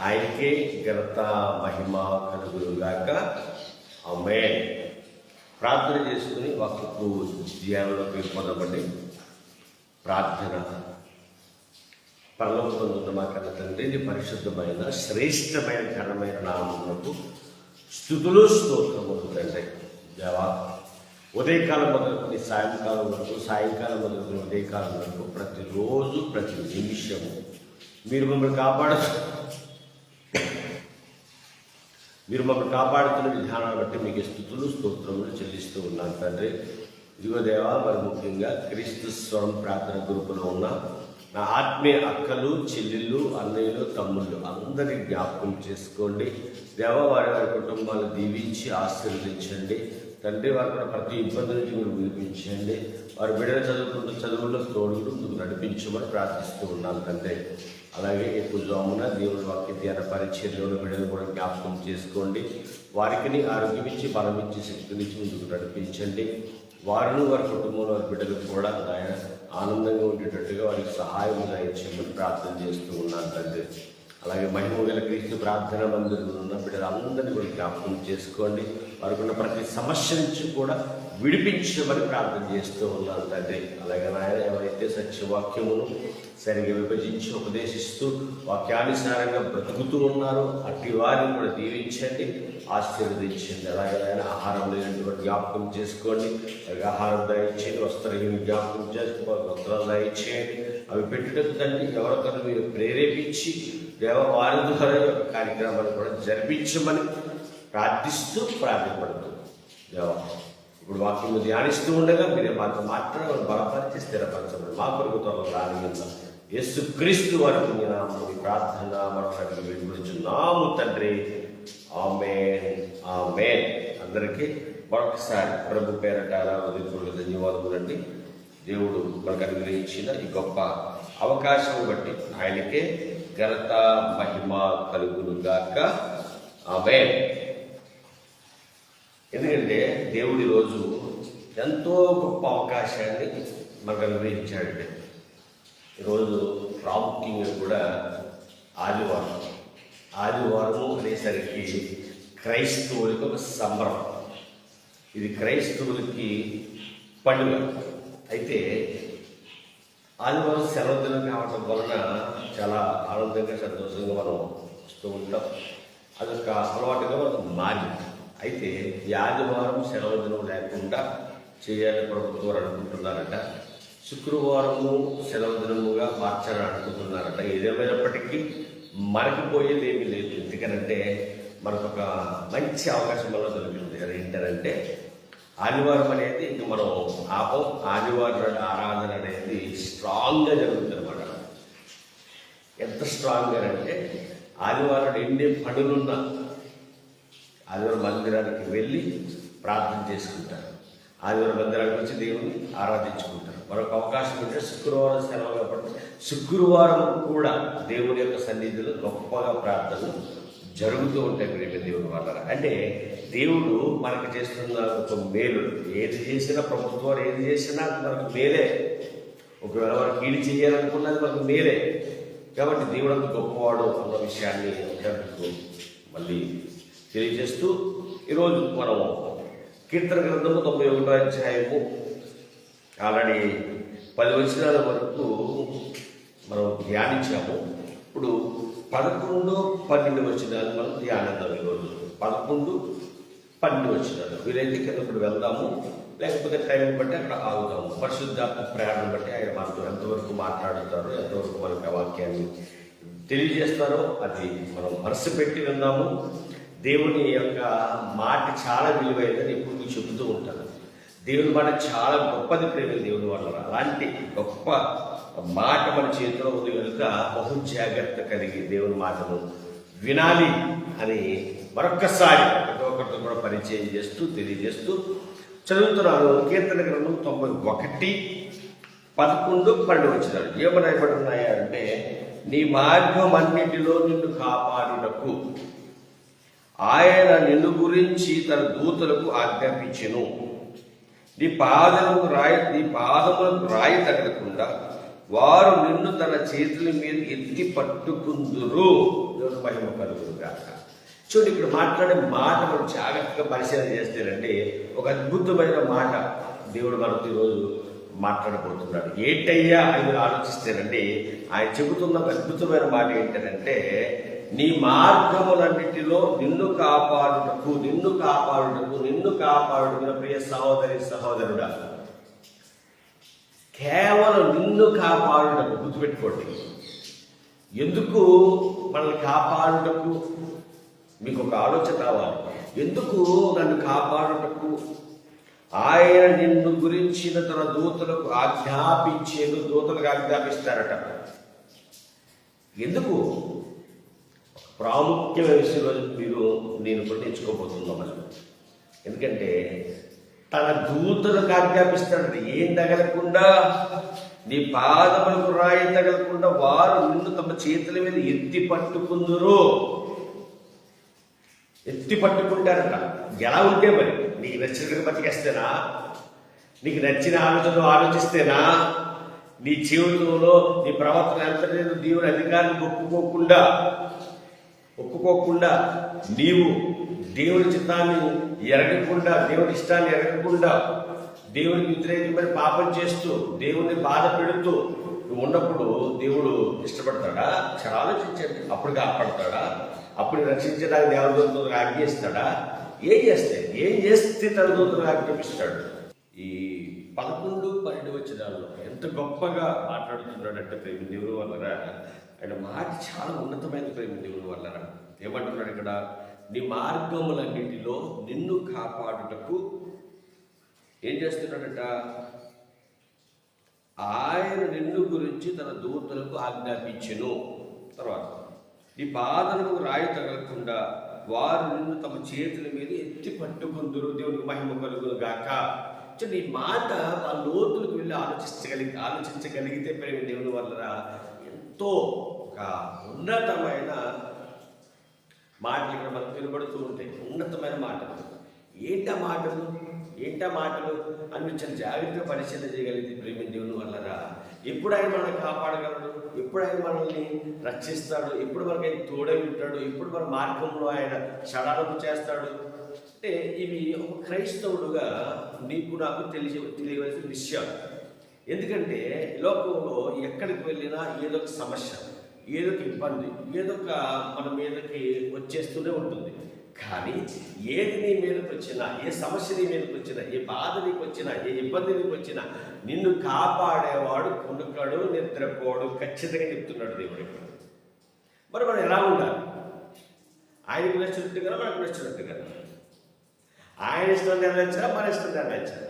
ఆయనకే ఘనత మహిమ కలుగును అమ్మే ప్రార్థన చేసుకుని వాక్కు ధ్యానంలోకి పొందమండి ప్రార్థన. పరలోకంలో మా కన్న తండ్రి పరిశుద్ధమైన శ్రేష్టమైన కరమైన నామములకు స్థుతులు స్తోత్రములు తండ్రి. దేవా ఉదయకాలం మొదలుకొని సాయంకాలం వరకు సాయంకాలం మొదలుకొని ఉదయకాలం వరకు ప్రతిరోజు ప్రతి నిమిషము మీరు మమ్మల్ని కాపాడు మీరు మమ్మల్ని కాపాడుతున్న విధానాన్ని బట్టి మీకు స్థుతులు స్తోత్రములు చెల్లిస్తూ ఉన్నాను తండ్రి. ఇదిగో దేవా మరి ముఖ్యంగా క్రీస్తు స్వరం ప్రార్థన గ్రూపులో ఉన్న నా ఆత్మీయ అక్కలు చెల్లెళ్ళు అన్నయ్యలు తమ్ముళ్ళు అందరి జ్ఞాపకం చేసుకోండి. దేవ వారి వారి కుటుంబాలు దీవించి ఆశీర్వదించండి. తండ్రి వారి కూడా ప్రతి ఇబ్బంది నుంచి మీరు వినిపించండి వారి బిడ్డలు చదువుకుంటూ చదువుల్లో తోడులు ముందుకు నడిపించమని ప్రార్థిస్తూ ఉన్నాను తండ్రి. అలాగే ఎక్కువ జామున దేవుని వాక్య ధ్యాన పరిచయంలో బిడ్డలు కూడా జ్ఞాపకం చేసుకోండి. వారికి ఆరోగ్యం ఇచ్చి బలం ఇచ్చి శక్తినిచ్చి ముందుకు నడిపించండి. వారిని వారి కుటుంబంలో వారి బిడ్డలు కూడా ఆయన ఆనందంగా ఉండేటట్టుగా వారికి సహాయం దయచేయమని ప్రార్థన చేస్తూ ఉన్నాను తండ్రి అలాగే మహిమ గల క్రీస్తు ప్రార్థన మందిరంలో ఉన్న బిడ్డలందరినీ కూడా జ్ఞాపకం చేసుకోండి. వారికున్న ప్రతి సమస్య నుంచి కూడా విడిపించమని ప్రార్థన చేస్తూ ఉన్నాను తండ్రి. అలాగే నాయన ఎవరైతే సత్యవాక్యమును సరిగా విభజించి ఉపదేశిస్తూ వాక్యానుసారంగా బ్రతుకుతూ ఉన్నారో అట్టి వారిని కూడా దీవించండి ఆశీర్వదించండి. అలాగే ఆయన ఆహారం లేనటువంటి జ్ఞాపకం చేసుకోండి. అలాగే ఆహారం దయచేయండి వస్త్రహీన జ్ఞాపకం చేసుకోవాలి వస్త్రాలు దయచేయండి. అవి పెట్టుటకు తండ్రి ఎవరికైనా మీరు ప్రేరేపించి దేవ కార్యక్రమాలు ద్వారా కూడా జరిపించమని ప్రార్థిస్తూ ప్రార్థపడుతూ దేవ ఇప్పుడు వాక్యం ధ్యానిస్తూ ఉండగా మీరే మాతో మాట్లాడమని బలపరిచి స్థిరపరచమని మా కొరకు త్వరలో రాని యేసు క్రీస్తు వారికి మీ నామని ప్రార్థన మరొకటి విడిపించున్నాము తండ్రి. ఆమె ఆమె అందరికీ మరొకసారి ప్రభు పేరట ఉదయపూర్వక ధన్యవాదములండి దేవుడు మనకు అనుగ్రహించిన ఈ గొప్ప అవకాశం బట్టి ఆయనకే ఘనత మహిమ కలుగునుగాక ఆమె ఎందుకంటే దేవుడి రోజు ఎంతో గొప్ప అవకాశాన్ని మనకు అనుగ్రహించాడండి. ఈరోజు ప్రాముఖ్యంగా కూడా ఆదివారం ఆదివారం అనేసరికి క్రైస్తవులకు ఒక సంబరం. ఇది క్రైస్తవులకి పండుగ. అయితే ఆదివారం సెలవు దినం కావటం వలన చాలా ఆనందంగా సంతోషంగా మనం వస్తూ ఉంటాం. అదొక అలవాటుగా మనకు మారింది. అయితే ఈ ఆదివారం సెలవు దినం లేకుండా చేయాలని ప్రభుత్వం అనుకుంటున్నారట. శుక్రవారము సెలవు దినముగా మార్చాలని అనుకుంటున్నారట. ఏదేమైనప్పటికీ మనకి పోయేది ఏమీ లేదు. ఎందుకనంటే మనకు ఒక మంచి అవకాశం వల్ల దొరికింది. అది ఏంటంటే ఆదివారం అనేది ఇంక మనం ఆపం ఆదివారం ఆరాధన అనేది స్ట్రాంగ్గా జరుగుతుంది అనమాట ఎంత స్ట్రాంగ్గా అంటే ఆదివారం ఎన్ని పనులున్నా ఆదివారం మందిరానికి వెళ్ళి ప్రార్థన చేసుకుంటారు. ఆదివారం మందిరానికి వచ్చి దేవుని ఆరాధించుకుంటారు. మరొక అవకాశం ఉంటే శుక్రవారం సెలవు కాబట్టి శుక్రవారం కూడా దేవుని యొక్క సన్నిధిలో గొప్పగా ప్రార్థనలు జరుగుతూ ఉంటాయి ప్రేమ దేవుని వల్ల అంటే దేవుడు మనకు చేస్తున్న ఒక మేలు. ఏది చేసినా ప్రభుత్వం ఏది చేసినా మనకు మేలే. ఒకవేళ వారు కీడు చేయాలనుకున్నది మనకు మేలే. కాబట్టి దేవుడు అంత గొప్పవాడు అన్న విషయాన్ని అందరికీ మళ్ళీ తెలియజేస్తూ ఈరోజు మనం కీర్తన గ్రంథము తొంభై ఒకటో అధ్యాయము ఆల్రెడీ పది వచనాల వరకు మనం ధ్యానించాము. ఇప్పుడు పదకొండు పన్నెండు వచ్చినాలు మనం ధ్యానిద్దాం ఈరోజు పదకొండు పన్నెండు వచ్చినాలు వీలైతే కింద ఇప్పుడు వెళ్దాము. లేకపోతే టైం బట్టి అక్కడ ఆగుదాము పరిశుద్ధాత్మ ప్రయాణం బట్టి ఆయన మనతో ఎంతవరకు మాట్లాడుతారో ఎంతవరకు మనకి వాక్యాన్ని తెలియజేస్తారో అది మనం మనసు పెట్టి విన్నాము దేవుని యొక్క మాట చాలా విలువైందని ఎప్పుడు మీకు చెబుతూ ఉంటాను. దేవుని మాట చాలా గొప్పది ప్రేమ దేవుని వాళ్ళ అలాంటి గొప్ప మాట మన చేతిలో ఉంది కనుక బహు జాగ్రత్త కలిగి దేవుని మాటను వినాలి అని మరొక్కసారి ప్రతి ఒక్కరితో కూడా పరిచయం చేస్తూ తెలియజేస్తూ చదువుతున్నాను కీర్తన గ్రంథం తొంభై ఒకటి పదకొండు పన్నెండు వచ్చినాడు ఏమని ఉన్నాయా అంటే నీ మార్గం అన్నిటిలో నిన్ను కాపాడుటకు ఆయన నిన్ను గురించి తన దూతలకు ఆజ్ఞాపించెను. నీ పాదములకు రాయి నీ పాదములకు రాయి తగలకుండా వారు నిన్ను తన చేతుల మీద ఎత్తి పట్టుకుందురు. దేవుని మహిమ కలుగురు చూడండి ఇక్కడ మాట్లాడే మాట మనం జాగ్రత్తగా పరిశీలన చేస్తేనండి ఒక అద్భుతమైన మాట దేవుడు మనకు ఈరోజు మాట్లాడబోతున్నాడు. ఏంటయ్యా? అని మీరు ఆలోచిస్తేనండి ఆయన చెబుతున్న ఒక అద్భుతమైన మాట ఏంటంటే నీ మార్గములన్నిటిలో నిన్ను కాపాడుటకు నిన్ను కాపాడుటకు నిన్ను కాపాడుకున్న ప్రియ సహోదరి సహోదరుడా. కేవలం నిన్ను కాపాడుటకు గుర్తుపెట్టుకోండి. ఎందుకు మనల్ని కాపాడుటకు? మీకు ఒక ఆలోచన రావాలి. ఎందుకు నన్ను కాపాడుటకు? ఆయన నిన్ను గురించిన తన దూతలకు ఆజ్ఞాపించేందుకు దూతలకు ఆజ్ఞాపిస్తారట. ఎందుకు? ప్రాముఖ్యమైన విషయంలో మీరు నేను పట్టించుకోబోతున్నాం ఎందుకంటే తన దూతలకు ఆజ్ఞాపిస్తాడు ఏం తగలకుండా నీ పాదములకు రాయి తగలకుండా వారు నిన్ను తమ చేతుల మీద ఎత్తి పట్టుకుందరు. ఎత్తి పట్టుకుంటారట. ఎలా ఉంటే మరి నీకు నచ్చినట్టుగా బతికేస్తేనా? నీకు నచ్చిన ఆలోచనలు ఆలోచిస్తేనా? నీ జీవితంలో నీ ప్రవర్తన ఎంత నేను దేవుని అధికారాన్ని ఒప్పుకోకుండా ఒప్పుకోకుండా నీవు దేవుని చిత్తాన్ని ఎరగకుండా దేవుని ఇష్టాన్ని ఎరగకుండా దేవునికి వ్యతిరేకమైన పాపం చేస్తూ దేవుని బాధ పెడుతూ నువ్వు ఉన్నప్పుడు దేవుడు ఇష్టపడతాడా? చాలా ఆలోచించండి అప్పుడు కాపాడతాడా? అప్పుడు రక్షించడానికి దేవదూతలకు ఆజ్ఞయిస్తాడా ఏం చేస్తే ఏం చేస్తే తన దూతలకు ఆజ్ఞాపిస్తాడు ఈ పదకొండు ఎంత గొప్పగా మాట్లాడుతున్నాడంట ప్రేమ దేవుడు వల్లరా? ఆయన మాట చాలా ఉన్నతమైన ప్రేమ దేవుడు వల్లరా? ఏమంటున్నాడు ఇక్కడ? నీ మార్గములన్నిటిలో నిన్ను కాపాడుటకు ఏం చేస్తున్నాడట? ఆయన నిన్ను గురించి తన దూతలకు ఆజ్ఞాపించెను. తర్వాత నీ పాదలకు రాయి తగలకుండా వారు నిన్ను తమ చేతుల మీద ఎత్తి పట్టుకుందరు. దేవునికి మహిమ కలుగును గాక చూడండి ఈ మాట ఆ లోతులకు వెళ్ళి ఆలోచించగలిగి ఆలోచించగలిగితే ప్రేమ దేవుని వల్ల ఎంతో ఒక ఉన్నతమైన మాటలు ఇక్కడ మనకు వినబడుతూ ఉంటాయి. ఉన్నతమైన మాటలు. ఏంటా మాటలు? ఏంటా మాటలు? అని చాలా జాగ్రత్తగా పరిశీలన చేయగలిగింది ప్రేమ దేవుని వల్లరా ఎప్పుడు ఆయన మనల్ని కాపాడగలడు? ఎప్పుడు ఆయన మనల్ని రక్షిస్తాడు? ఎప్పుడు మనకి ఆయన తోడై ఉంటాడు? ఎప్పుడు మన మార్గంలో ఆయన షడాలకు చేస్తాడు? అంటే ఇవి ఒక క్రైస్తవుడుగా నీకు నాకు తెలియ తెలియవలసిన విషయం. ఎందుకంటే లోకంలో ఎక్కడికి వెళ్ళినా ఏదో ఒక సమస్య ఏదో ఒక ఇబ్బంది ఏదో ఒక మన మీదకి వచ్చేస్తూనే ఉంటుంది. కానీ ఏది నీ మీదకి వచ్చినా ఏ సమస్య నీ మీదకి వచ్చినా ఏ బాధ నీకు వచ్చినా ఏ ఇబ్బంది నీకు వచ్చినా నిన్ను కాపాడేవాడు కొనుక్కడు నిద్రపోడు ఖచ్చితంగా చెప్తున్నాడు దేవుడు మరి మనం ఎలా ఉండాలి? ఆయనకు నచ్చినట్టుగా మనకు నచ్చినట్టుగా ఆయన ఇష్టం నెరవేర్చాలా మన ఇష్టం నెరవేర్చాలా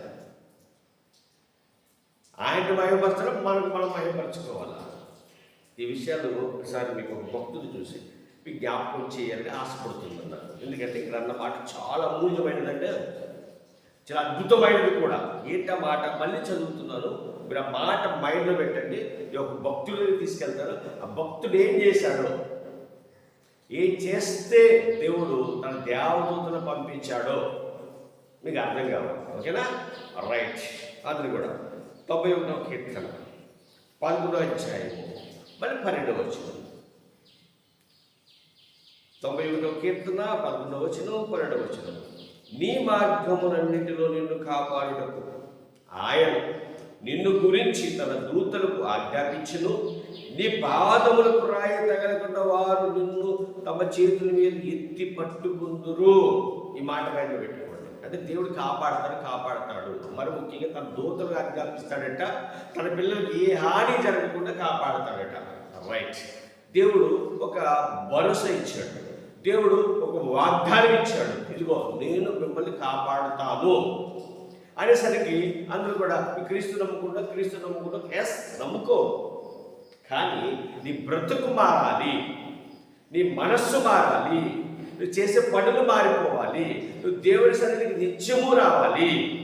ఆయన్ని మహిమపరచడం మనకు మనం మహిమపరచుకోవాలా? ఈ విషయాలు ఒకసారి మీకు ఒక భక్తులు చూసి మీకు జ్ఞాపకం చేయాలని ఆశపడుతుందన్నారు. ఎందుకంటే ఇక్కడ అన్న మాట చాలా అమూల్యమైనదంటే చాలా అద్భుతమైనది కూడా. ఏంటి మాట? మళ్ళీ చదువుతున్నాను మీరు ఆ మాట మైండ్లో పెట్టండి. ఈ ఒక భక్తుడిని తీసుకెళ్తారు. ఆ భక్తుడు ఏం చేశాడో? ఏం చేస్తే దేవుడు తన దేవదూతను పంపించాడో మీకు అర్థం కావాలి. ఓకేనా? రైట్ అది కూడా తొంభై ఒకటో కీర్తన పదమూడో అధ్యాయం మరి పన్నెండవ వచ్చిన తొంభై ఒకటో కీర్తన పదకొండవ వచ్చిన పన్నెండవ వచ్చిన నీ మార్గములన్నింటిలో నిన్ను కాపాడుటకు ఆయన నిన్ను గురించి తన దూతలకు ఆజ్ఞాపించును. నీ పాదములకు రాయి తగలకుండా వారు నిన్ను తమ చేతుల మీద ఎత్తి పట్టుకుందురు. ఈ మాట మీద పెట్టుకోండి అంటే దేవుడు కాపాడతాడు కాపాడతాడు. మరి ముఖ్యంగా తన దూతలుగా ఆజ్ఞాపిస్తాడట తన పిల్లలకి ఏ హాని జరగకుండా కాపాడతాడట. రైట్ దేవుడు ఒక భరోసా ఇచ్చాడు. దేవుడు ఒక వాగ్దానం ఇచ్చాడు. ఇదిగో నేను మిమ్మల్ని కాపాడుతాను. అనేసరికి అందరూ కూడా క్రీస్తు నమ్ముకుంటా క్రీస్తు నమ్ముకుంటా ఎస్ నమ్ముకో. కానీ నీ బ్రతుకు మారాలి. నీ మనస్సు మారాలి. నువ్వు చేసే పనులు మారిపోవాలి. నువ్వు దేవుడి సన్నిధికి నిత్యము రావాలి.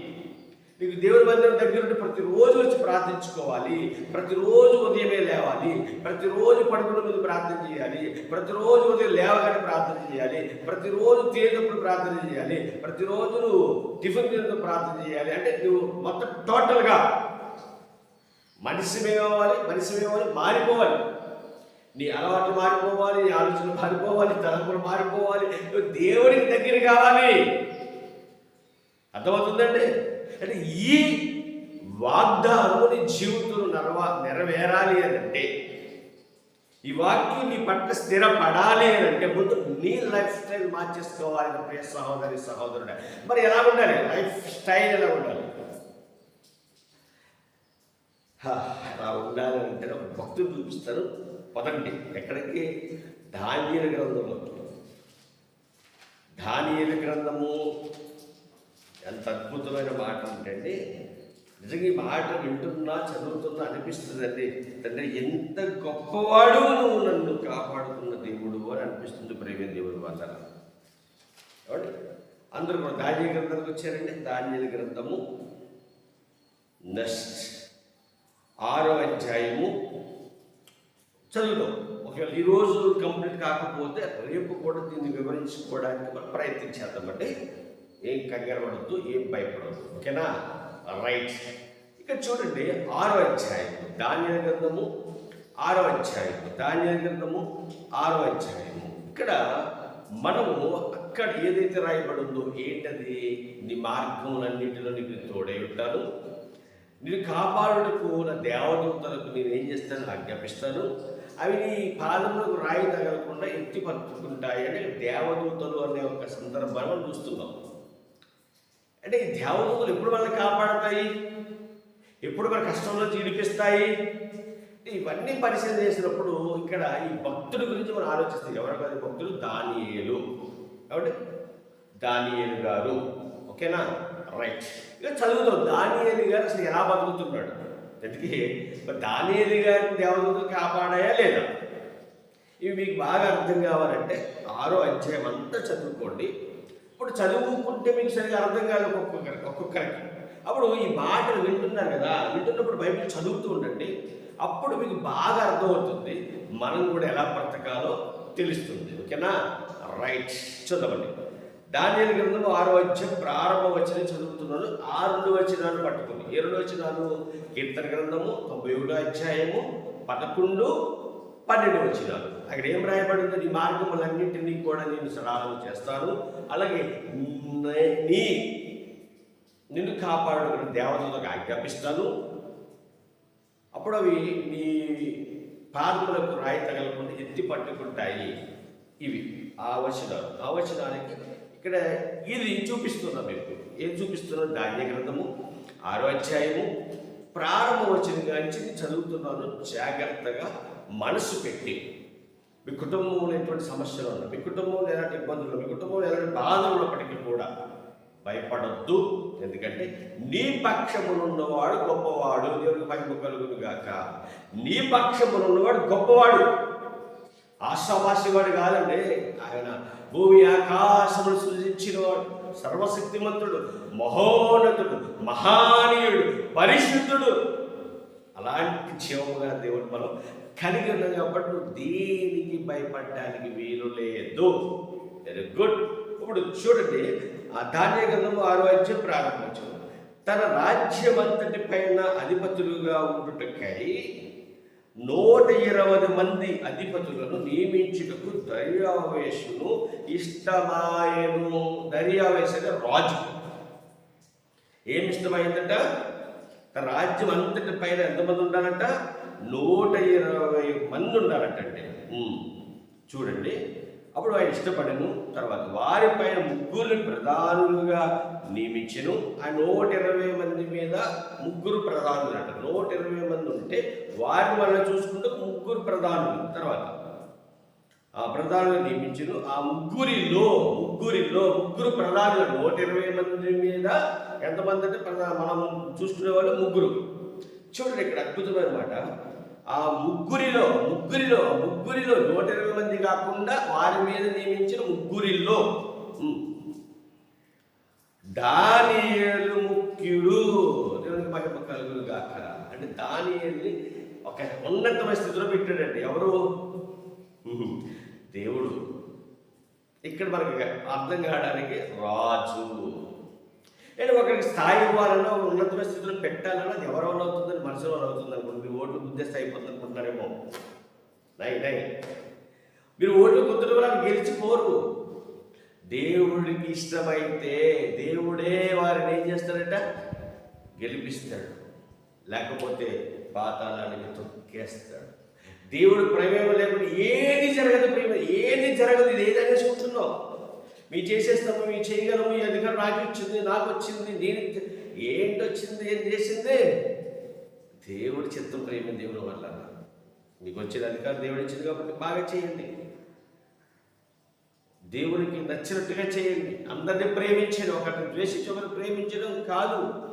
నీకు దేవుని మందిరం దగ్గరుండి ప్రతిరోజు వచ్చి ప్రార్థించుకోవాలి. ప్రతిరోజు ఉదయమే లేవాలి. ప్రతిరోజు పడుకున్న ముందు ప్రార్థన చేయాలి. ప్రతిరోజు ఉదయం లేవగానే ప్రార్థన చేయాలి. ప్రతిరోజు తినేటప్పుడు ప్రార్థన చేయాలి. ప్రతిరోజు నువ్వు టిఫిన్ తినేటప్పుడు ప్రార్థన చేయాలి. అంటే నువ్వు మొత్తం టోటల్గా మనిషి అవ్వాలి మనిషి అవ్వాలి మారిపోవాలి. నీ అలవాటు మారిపోవాలి నీ ఆలోచనలు మారిపోవాలి తలంపులు మారిపోవాలి. దేవుడికి దగ్గర కావాలి. అర్థమవుతుందండి? అంటే ఈ వాగ్దానము నీ జీవితంలో నెరవా నెరవేరాలి అని అంటే ఈ వాక్యం నీ పట్ల స్థిరపడాలి అని అంటే ముందు నీ లైఫ్ స్టైల్ మార్చేసుకోవాలి ప్రియ సహోదరి సహోదరుడు. మరి ఎలా ఉండాలి లైఫ్ స్టైల్ ఎలా ఉండాలి? హా, అలా ఉండాలంటే ఒక భక్తులు చూపిస్తారు. పదండి. ఎక్కడికి? ధాన్యాల గ్రంథంలోకి ధాన్యల గ్రంథము. ఎంత అద్భుతమైన మాట అంటే నిజంగా ఈ మాట వింటున్నా చదువుతున్నా అనిపిస్తుందండి. తండ్రి ఎంత గొప్పవాడు నువ్వు నన్ను కాపాడుతున్న దేవుడు అని అనిపిస్తుంది ప్రేమ దేవుడు వల్ల ఏమండి? అందరూ కూడా ధాన్య గ్రంథానికి వచ్చారండి. ధాన్య గ్రంథము నెక్స్ట్ ఆరో అధ్యాయము చదువుదాం ఒకవేళ ఈరోజు కంప్లీట్ కాకపోతే రేపు కూడా దీన్ని వివరించుకోవడానికి మనం ప్రయత్నించేద్దామండి ఏం కంగారు పడద్దు ఏం భయపడద్దు. ఓకేనా? రైట్ ఇక్కడ చూడండి ఆరో అధ్యాయం. ధాన్య గ్రంథము ఆరో అధ్యాయం. ధాన్య గ్రంథము ఆరో అధ్యాయము. ఇక్కడ మనము అక్కడ ఏదైతే రాయబడిందో ఏంటది? నీ మార్గములన్నింటిలో నీకు తోడై ఉంటాను. నేను కాపాడుటకు నా దేవదూతలకు నేను ఏం చేస్తాను? ఆజ్ఞాపిస్తాను. అవి నీ పాదములకు రాయి తగలకుండా ఎత్తి పట్టుకుంటాయి దేవదూతలు అనే ఒక సందర్భాన్ని మనం చూస్తున్నాం. అంటే ఈ దేవదూతలు ఎప్పుడు మనల్ని కాపాడతాయి? ఎప్పుడు మన కష్టంలో తీడిపిస్తాయి ఇవన్నీ పరిశీలన చేసినప్పుడు ఇక్కడ ఈ భక్తుడి గురించి మనం ఆలోచిస్తాం ఎవరు కాదు? భక్తుడు దానియేలు. కాబట్టి దానియేలు గారు. ఓకేనా? రైట్. ఇక చదువుతాం దానియేలు గారు అసలు ఎలా బతుకుతున్నాడు? అందుకే దానేది గారి గారిని దేవదూతలు కాపాడాయా లేదా? ఇవి మీకు బాగా అర్థం కావాలంటే ఆరో అధ్యాయం అంతా చదువుకోండి. ఇప్పుడు చదువుకుంటే మీకు సరిగా అర్థం కాదు ఒక్కొక్కరికి ఒక్కొక్కరికి. అప్పుడు ఈ మాటలు వింటున్నారు కదా వింటున్నప్పుడు బైబిల్ చదువుతూ ఉండండి. అప్పుడు మీకు బాగా అర్థమవుతుంది మనం కూడా ఎలా బ్రతకాలో తెలుస్తుంది. ఓకేనా? రైట్. చదవండి దానియలు గ్రంథం ఆరో అధ్యాయం ప్రారంభ వచనం చదువుతున్నాను ఆ రెండు వచనాలు పట్టుకుని ఏ రెండు వచనాలు? కీర్తన గ్రంథము తొంభై ఒకటో అధ్యాయము పదకొండు పన్నెండు వచ్చినాలు అక్కడ ఏం రాయబడిందో? నీ మార్గములన్నింటినీ కూడా నేను సరళం చేస్తాను. అలాగే నీ నిన్ను కాపాడు దేవతలకు ఆజ్ఞాపిస్తాను. అప్పుడు అవి నీ పాదములకు రాయి తగలకుండా ఎత్తి పట్టుకుంటాయి. ఇవి ఆ వచనాలు. ఆ వచనానికి ఇక్కడ ఇది చూపిస్తున్నా మీకు. ఏం చూపిస్తున్నా? ధాన్య గ్రంథము ఆరో అధ్యాయము. ప్రారంభ వచ్చిన కాంచి చదువుతున్నాను. జాగ్రత్తగా మనసు పెట్టి. మీ కుటుంబంలో ఎటువంటి సమస్యలు ఉన్నా మీ కుటుంబంలో ఎలాంటి ఇబ్బందులు మీ కుటుంబంలో ఎలాంటి బాధలు ఉన్నప్పటికీ కూడా భయపడొద్దు. ఎందుకంటే నీ పక్షమునున్నవాడు గొప్పవాడు. దేవునికి మహిమ కలుగును గాక. నీ పక్షమునున్నవాడు గొప్పవాడు. ఆశావాసివాడు కాదండి. ఆయన భూమి ఆకాశమును సృజించినవాడు. సర్వశక్తిమంతుడు మహోన్నతుడు మహానీయుడు పరిశుద్ధుడు. అలాంటి జీవముగా దేవుడు మనం కలిగి ఉన్నాం కాబట్టి నువ్వు దేనికి భయపడడానికి వీలు లేదు. వెరీ గుడ్ ఇప్పుడు చూడండి ఆ ధాన్య గంధము ఆరు అధ్యాయం ప్రారంభించు తన రాజ్యమంతటి పైన అధిపతులుగా ఉండుటకై నూట ఇరవై మంది అధిపతులను నియమించుటకు దర్యావేశును ఇష్టమాయను. దర్యావేశ రాజు. ఏమి ఇష్టమైందట? తన రాజ్యం అంతటి పైన ఎంతమంది ఉండాలంట? నూట ఇరవై మంది ఉండాలంటే చూడండి. అప్పుడు ఆయన ఇష్టపడను. తర్వాత వారి పైన ముగ్గురిని ప్రధానులుగా నియమించను. ఆ నూట ఇరవై మంది మీద ముగ్గురు ప్రధానులు అంట నూట ఇరవై మంది ఉంటే వారిని వల్ల చూసుకుంటే ముగ్గురు ప్రధానులు. తర్వాత ఆ ప్రధానులు నియమించను. ఆ ముగ్గురిలో ముగ్గురిలో ముగ్గురు ప్రధానులు. నూట ఇరవై మంది మీద ఎంతమంది అంటే ప్రధాన మనం చూసుకునే వాళ్ళు ముగ్గురు. చూడండి ఇక్కడ అద్భుతమైన మాట. ఆ ముగ్గురిలో ముగ్గురిలో ముగ్గురిలో నూట ఇరవై మంది కాకుండా వారి మీద నియమించిన ముగ్గురిలో. దానియలు దానియేలు ముఖ్యుడు. దేవునికి మహిమ కలుగును గాక అంటే దానియల్ని ఒక ఉన్నతమైన స్థితిలో పెట్టాడండి. ఎవరు? దేవుడు. ఇక్కడ మనకి అర్థం కావడానికి రాజు. నేను ఒకరికి స్థాయి ఇవ్వాలన్నా ఒక ఉన్నతమైన స్థితిలో పెట్టాలన్నా అది ఎవరో అవుతుందని మనుషుల వల్ల అవుతుంది అనుకోండి మీ ఓట్లు గుద్దేస్తే అయిపోతుంది అనుకుంటున్నారేమో. నై నై మీరు ఓట్లు గుద్దడం వల్ల గెలిచిపోరు. దేవుడికి ఇష్టమైతే దేవుడే వారిని ఏం చేస్తాడట గెలిపిస్తాడు. లేకపోతే పాతాళానికి తొక్కేస్తాడు. దేవుడు ప్రేమ లేకుండా ఏది జరగదు ప్రేమ ఏది జరగదు ఇది ఏది అనేసుకుంటున్నావు? మీ చేసేస్తాము మీ చేయగలము ఈ అధికారం నాకు వచ్చింది నాకు వచ్చింది నేను ఏంటి వచ్చింది ఏం చేసింది? దేవుడి చిత్తం ప్రేమ దేవుడు వల్ల మీకు వచ్చిన అధికారం దేవుడు ఇచ్చింది కాబట్టి బాగా చేయండి. దేవునికి నచ్చినట్టుగా చేయండి. అందరినీ ప్రేమించండి. ఒకరిని ద్వేషించి ఒకరిని ప్రేమించడం కాదు.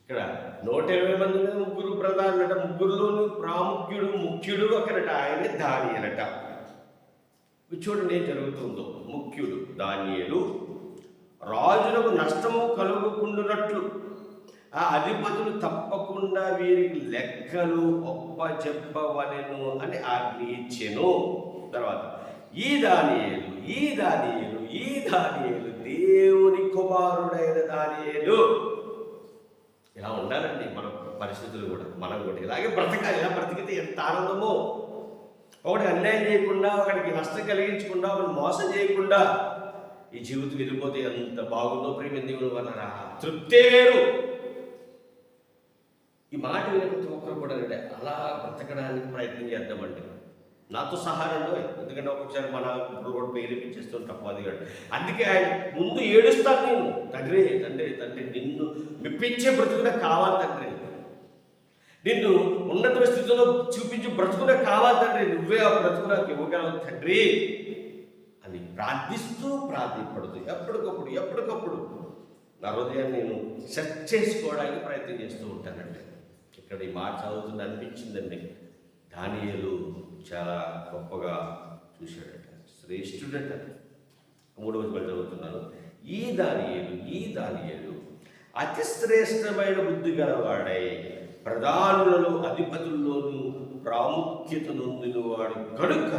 ఇక్కడ నూట ఇరవై మంది మీద ముగ్గురు ప్రధానులట ముగ్గురులోని ప్రాముఖ్యుడు ముఖ్యుడు ఒకరట ఆయన దాని అనట చూడండి ఏం జరుగుతుందో. ముఖ్యుడు దానియలు రాజులకు నష్టము కలుగుకుండునట్లు. ఆ అధిపతులు తప్పకుండా వీరికి లెక్కలు ఒప్ప చెప్పవలెను అని ఆజ్ఞ ఇచ్చెను తర్వాత ఈ దానియేలు ఈ దానియేలు ఈ దానియేలు దేవుని కుమారుడైన దానియేలు. ఇలా ఉండాలండి మన పరిస్థితులు కూడా. మనం కూడా ఇలాగే బ్రతకాలి. ఇలా బ్రతికితే ఎంత ఆనందమో. ఒకటి అన్యాయం చేయకుండా ఒకడికి నష్టం కలిగించకుండా ఒకటి మోసం చేయకుండా ఈ జీవితం వెళ్ళిపోతే ఎంత బాగుందో ప్రేమ దేవుని వల్ల తృప్తే వేరు. ఈ మాట వినే ప్రతి ఒక్కరు కూడా అంటే అలా బ్రతకడానికి ప్రయత్నం చేద్దామండి నాతో సహాయంలో ఎందుకంటే ఒక్కొక్కసారి మన ఇప్పుడు కూడా ప్రేరేపించేస్తుంటాం అది అందుకే ఆయన ముందు ఏడుస్తాను నేను. తండ్రి తండ్రి తండ్రి నిన్ను మెప్పించే బ్రతుకునే కావాలి తండ్రి. నిన్ను ఉన్నత స్థితిలో చూపించి బ్రతుకునే కావాలి తండ్రి. నువ్వే ఆ బ్రతుకు నాకు ఇవ్వగలవు తండ్రి అని ప్రార్థిస్తూ ప్రార్థింపడుతూ ఎప్పటికప్పుడు ఎప్పటికప్పుడు నా హృదయాన్ని నేను సెట్ చేసుకోవడానికి ప్రయత్నం చేస్తూ ఉంటానండి. ఇక్కడ ఈ మాట చదువుతుంది అనిపించిందండి. దానియలు చాలా గొప్పగా చూశాడట. శ్రేష్ఠుడట. మూడవ వచనం చదువుతున్నాను. ఈ దానియలు ఈ దానియలు అతి శ్రేష్టమైన బుద్ధి గలవాడై ప్రధానులలో అధిపతుల్లోనూ ప్రాముఖ్యత నొందినవాడు కనుక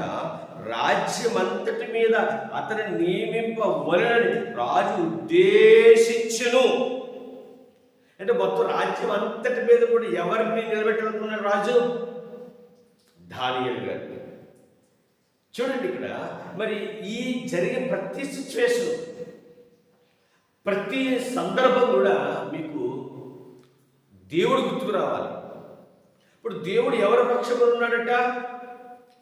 రాజ్యమంతటి మీద అతని నియమింపవలనని రాజు ఉద్దేశించను. అంటే మొత్తం రాజ్యం అంతటి మీద కూడా ఎవరిని నిలబెట్టాలనుకున్నాడు రాజు? ధానియల్ గారు చూడండి ఇక్కడ మరి ఈ జరిగే ప్రతి సిచ్యువేషన్ ప్రతి సందర్భం కూడా మీకు దేవుడు గుర్తుకు రావాలి. ఇప్పుడు దేవుడు ఎవరి పక్షంలో ఉన్నాడట?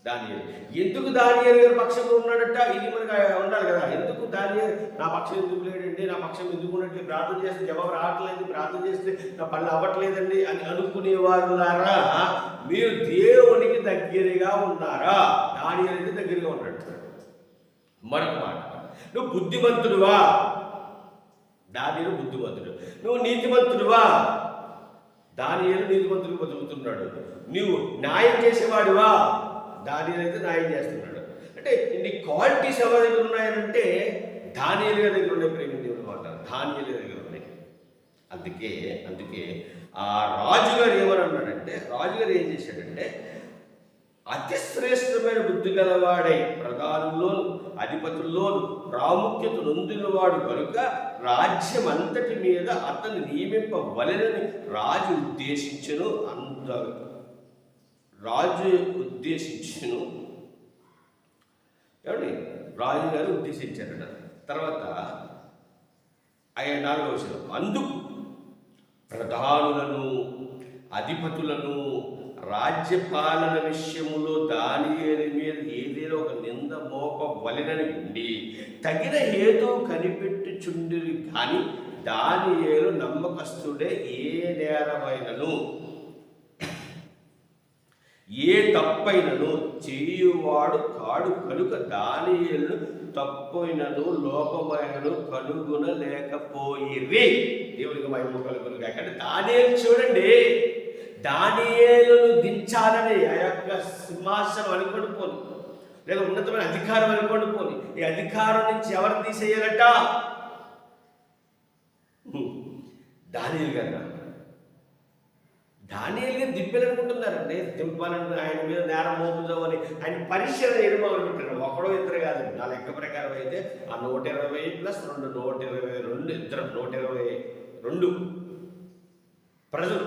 దానియలు. ఎందుకు దానియల్ గారి పక్షంలో ఉన్నాడట? ఇది మనకు ఉండాలి కదా. ఎందుకు దానియలు? నా పక్షం ఎందుకు లేడండి? నా పక్షం ఎందుకు ఉన్నట్టు ప్రార్థన చేస్తే జవాబు రావట్లేదు ప్రార్థన చేస్తే నా పనులు అవ్వట్లేదండి అని అనుకునేవారులారా? మీరు దేవునికి దగ్గరగా ఉన్నారా? దానియల్కి దగ్గరగా ఉన్నట్టు మరొక మాట. నువ్వు బుద్ధిమంతుడువా? దానియలు బుద్ధిమంతుడు. నువ్వు నీతిమంతుడువా? దానియేలు నీతిమంతుడిగా బతుకుతున్నాడు. నువ్వు న్యాయం చేసేవాడివా? దానియేలు అయితే న్యాయం చేస్తున్నాడు. అంటే ఇన్ని క్వాలిటీస్ ఎవరి దగ్గర ఉన్నాయంటే దానియేలు గారి దగ్గర ఉన్నాయి ప్రేమ దేవుడు మాట. దానియేలు దగ్గర ఉన్నాయి అందుకే అందుకే ఆ రాజుగారు ఏమని అన్నాడంటే రాజుగారు ఏం చేశాడంటే అతి శ్రేష్టమైన బుద్ధి గలవాడై ప్రధానుల్లో అధిపతుల్లో ప్రాముఖ్యత నొందినవాడు కనుక రాజ్యం అంతటి మీద అతను నియమింపవలెనని రాజు ఉద్దేశించను అంత రాజు ఉద్దేశించను. ఏమండి? రాజుగారు ఉద్దేశించారట. తర్వాత ఆయన నాలుగవ వచనం. అందుకు ప్రధానులను అధిపతులను రాజ్యపాలన విషయంలో దాని మీద ఏదైనా ఒక నింద మోప వలెనని ఉండి తగిన హేతు కనిపెట్టుచుండిరి కానీ దాని ఏలు నమ్మకస్తుడే ఏ నేరమైనను? ఏ తప్పైనను? చేయువాడు కాడు కనుక దానియేలును తప్పైనను లోపమైనను కనుగొనలేకపోయేవి దేవుడికి మహిమ కలుగును కాక అంటే దానియేలు చూడండి. దానియేలును దించాలని ఆ యొక్క సింహాసనం అనుకోని పోని లేదా ఉన్నతమైన అధికారం అనుకోని పోని ఈ అధికారం నుంచి ఎవరు తీసేయాలట? దానియేలు గారు దానియల్గా దింపాలనుకుంటున్నారండి. దింపాలని ఆయన మీద నేరం మోపుదామని ఆయన పరిశీలన చేయడం మొదలు ఒకడో ఇద్దరు కాదు నా లెక్క ప్రకారం అయితే ఆ నూట ఇరవై ప్లస్ రెండు నూట ఇరవై రెండు ఇద్దరు నూట ఇరవై రెండు ప్రజలు.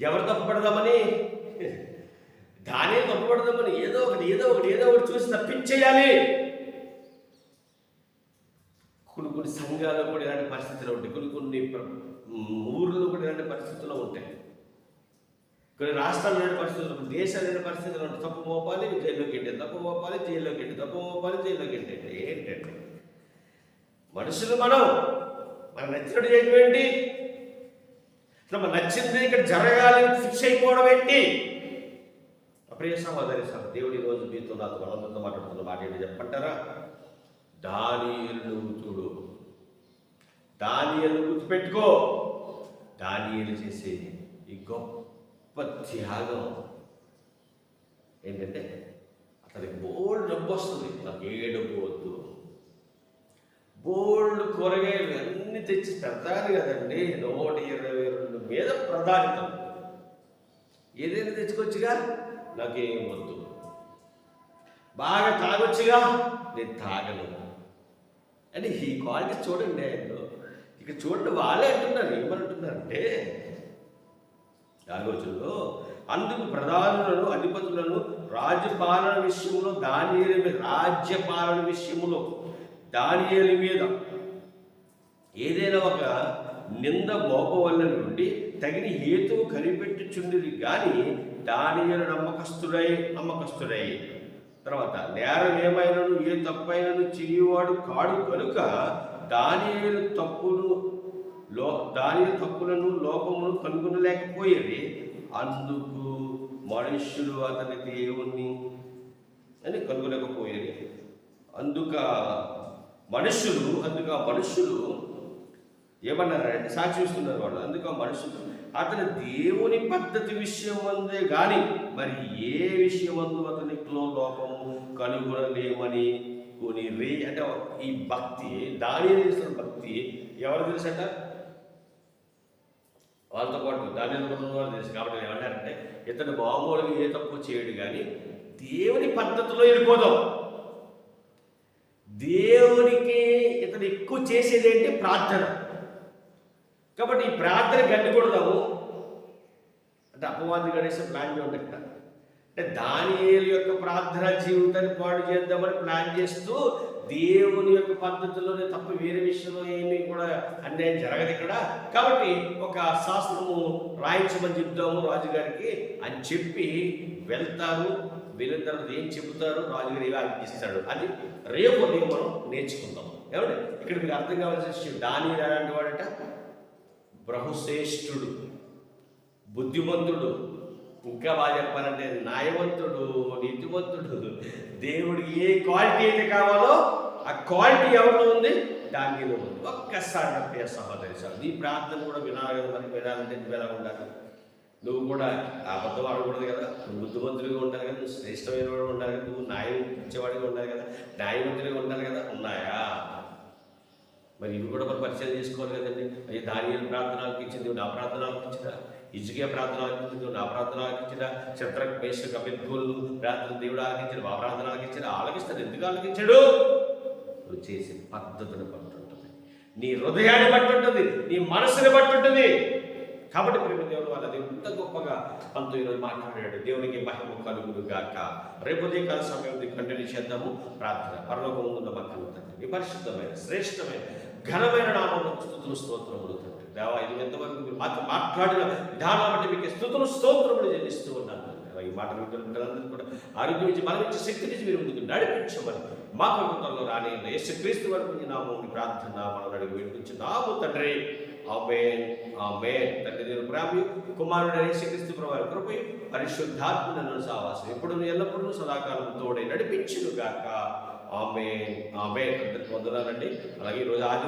ఎవరు తప్పుపడదామని? దానే తప్పుపడదామని ఏదో ఒకటి ఏదో ఒకటి ఏదో ఒకటి చూసి తప్పించేయాలి. కొన్ని సంఘాలు కూడా ఇలాంటి పరిస్థితులు ఉంటాయి. కొన్ని కొన్ని ఊర్లో కూడా ఇలాంటి పరిస్థితులు ఉంటాయి. కొన్ని రాష్ట్రాలు ఇలాంటి పరిస్థితులు దేశాలు పరిస్థితులు ఉంటాయి. తప్పు మోపాలి జైల్లోకి వెళ్ళే తప్పు మోపాలి జైల్లోకి ఏంటి తప్పు మోపాలి జైల్లోకి ఏంటి ఏంటంటే మనుషులు మనం మనకు నచ్చినట్టు చేయడం ఏంటి? అసలు నచ్చింది ఇక్కడ జరగాలి ఫిక్స్ అయిపోవడం ఏంటి? ప్రియ సహోదరి సార్ దేవుడి ఈ మీతో నాకు మనందరితో మాట్లాడుతున్న మాట ఏంటి చెప్పంటారా దానియలు చూడు. దానియలు గుర్తుపెట్టుకో. దానియలు చేసే ఈ గొప్ప త్యాగం ఏంటంటే అతనికి బోల్డ్ డబ్బు వస్తుంది. నాకు ఏ డబ్బు వద్దు. బోల్డ్ కూరగాయలు అన్ని తెచ్చి పెడతాను కదండి. నూట ఇరవై రెండు మీద ప్రధానితం. ఏదైనా తెచ్చుకోవచ్చుగా? నాకేం వద్దు. బాగా తాగొచ్చుగా? నేను తాగను. అంటే ఈ క్వాలిటీ చూడండి ఆయనలో ఇక చూడండి వాళ్ళే అంటున్నారు ఏమంటున్నారంటే ఆలోచనలో అందుకు ప్రధానులను అధిపతులను రాజ్యపాలన విషయంలో దానియేలు మీద రాజ్యపాలన విషయంలో దానియేలు మీద ఏదైనా ఒక నింద మోపవల్ల నుండి తగిన హేతువు కనిపెట్టుచుండిది కానీ దానియేలు నమ్మకస్తుడై నమ్మకస్తుడై. తర్వాత నేరం ఏమైనను ఏ తప్పైనను చేయువాడు కాడు కనుక దానియలు తప్పులు లో దాని తప్పులను లోపమును కనుగొనలేకపోయేవి అందుకు మనుష్యులు అతని దేవుణ్ణి అని కనుగొనకపోయేది. అందుక మనుషులు అందుక మనుషులు ఏమన్నారంటే సాక్షి ఇస్తున్నారు వాళ్ళు? అందుక మనుషులు అతని దేవుని పద్ధతి విషయం అందే కానీ మరి ఏ విషయం అందు అతనిలో లోపము కనుగొనలేమని కొని రే అంటే ఈ భక్తి దాని చేస్తున్న భక్తి ఎవరు తెలుసట? వాళ్ళతో పాటు దాని వాళ్ళు తెలుసు. కాబట్టి ఏమన్నారంటే ఇతను మామూలుగా ఏ తప్పు చేయడు కానీ దేవుని పద్ధతిలో వెళ్ళిపోదాం దేవునికి ఇతను ఎక్కువ చేసేది ఏంటి? ప్రార్థన. కాబట్టి ఈ ప్రార్థన గడ్డకూడదాము అంటే అపవాది గణేశ ప్లాన్ చేయండి ఇక్కడ అంటే దానియేలు యొక్క ప్రార్థన జీవితాన్ని పాడు చేద్దామని ప్లాన్ చేస్తూ దేవుని యొక్క పద్ధతిలోనే తప్ప వేరే విషయంలో ఏమీ కూడా అన్యాయం జరగదు ఇక్కడ. కాబట్టి ఒక శాస్త్రము రాయించమని చెప్దాము రాజుగారికి అని చెప్పి వెళ్తారు. వెళ్ళిన తర్వాత ఏం చెబుతారు? రాజుగారు ఏమి ఆజ్ఞిస్తాడు అది రేపు ఉదయం మనం నేర్చుకుందాం. ఏమండి? ఇక్కడ మీకు అర్థం కావాల్సిన విషయం దాని అలాంటి వాడట? బహుశ్రేష్ఠుడు బుద్ధిమంతుడు ఇంకా బాగా చెప్పాలంటే న్యాయవంతుడు నీతివంతుడు దేవుడికి ఏ క్వాలిటీ అయితే కావాలో ఆ క్వాలిటీ ఎవరిలో ఉంది? దానిలో ఉంది. ఒక్కసారి నా సహోదరి సార్ నీ ప్రార్థన కూడా వినాలి కదా మరి వినాలంటే నువ్వు ఎలా ఉండాలి? నువ్వు కూడా అబద్ధం ఆడకూడదు కదా నువ్వు బుద్ధిమంతుడిగా ఉండాలి కదా నువ్వు శ్రేష్టమైన వాడు ఉండాలి కదా నువ్వు న్యాయం ఇచ్చేవాడిగా ఉండాలి కదా న్యాయవంతుడిగా ఉండాలి కదా ఉన్నాయా? మరి ఇవి కూడా మనం పరిచయం చేసుకోవాలి కదండి. అయ్యి దాని ప్రార్థనలకు ఇచ్చింది నా ప్రార్థనలకు ఇచ్చిందా? ఇజుకే ప్రార్థన ఇచ్చింది నా ప్రార్థన ఇచ్చినా శత్ర మేష కపిత్తులు ప్రార్థన దేవుడు ఆలకించాడు మా ప్రార్థన ఇచ్చాడు ఆలకిస్తాడు. ఎందుకు ఆలకించాడు? నువ్వు చేసే పద్ధతిని బట్టి ఉంటుంది. నీ హృదయాన్ని బట్టి ఉంటుంది. నీ మనసుని బట్టి ఉంటుంది. కాబట్టి ప్రేమ దేవుడు వాళ్ళది ఇంత గొప్పగా పంతొమ్మిది ఈరోజు మాట్లాడాడు. దేవునికి మహిమ కలుగుడు గాక. రేపు ఉదయం కాల సమయం కంటిన్యూ చేద్దాము. ప్రార్థన. పరలోకం ఉన్న మా తండ్రి పరిశుద్ధమైన శ్రేష్టమైన ఘనమైన నామంలో స్థుతులు స్తోత్రములు దేవా ఇది ఎంతవరకు మీరు మాతో మాట్లాడిన విధానం బట్టి మీకు స్థుతులు స్తోత్రములు చెల్లిస్తూ ఉన్నాను. ఈ మాట వింటున్న కూడా ఆరోగ్యం ఇచ్చి మనం ఇచ్చే శక్తి నుంచి మీరు ముందుకు నడిపించమని మా ప్రభుత్వంలో రాని యేసు క్రీస్తు వరకు ఈ నామం ప్రార్థన మనం అడిగి వినిపించి నాము తండ్రి. ఆమె ఆమె తండ్రి నేను ప్రేమ కుమారుడు యేసుక్రీస్తు ప్రభావి కృపయు పరిశుద్ధాత్మను సావాసం ఎప్పుడు ఎల్లప్పుడూ సదాకాలం తోడే నడిపించును గాక ఆమె ఆమె అందరికి వందనాలండి. అలాగే ఈరోజు ఆది